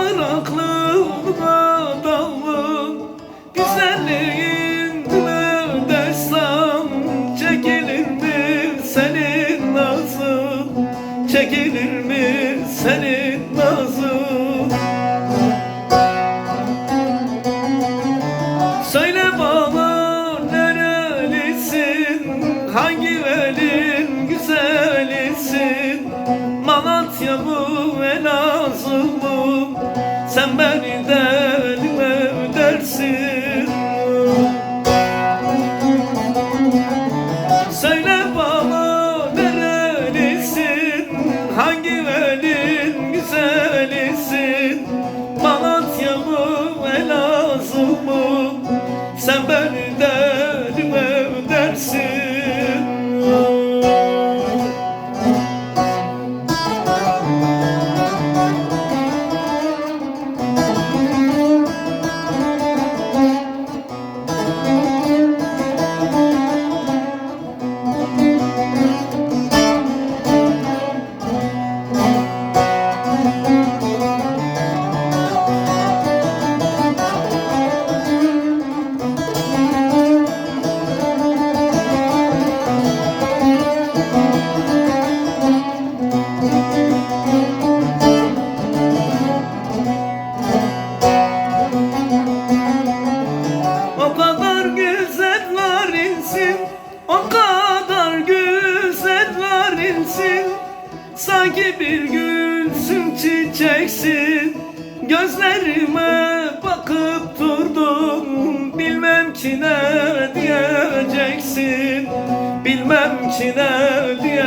dağlıma dağlı Güzelliğin dile destan Çekilir mi senin nazın? Çekilir mi senin nazın Sen beni delime O kadar güzel narinsin Sanki bir gülsün çiçeksin. Gözlerime bakıp durdum Bilmem ki ne diyeceksin. Bilmem ki ne diyeceksin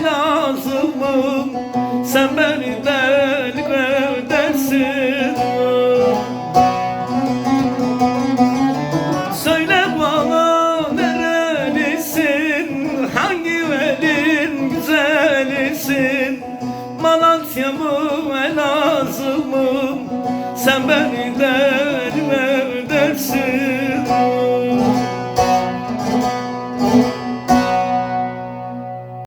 Elazığ mı? Sen beni deli edersin Söyle bana nerelisin? Hangi elin güzelisin? Malatya mı Elazığ mı? Sen beni deli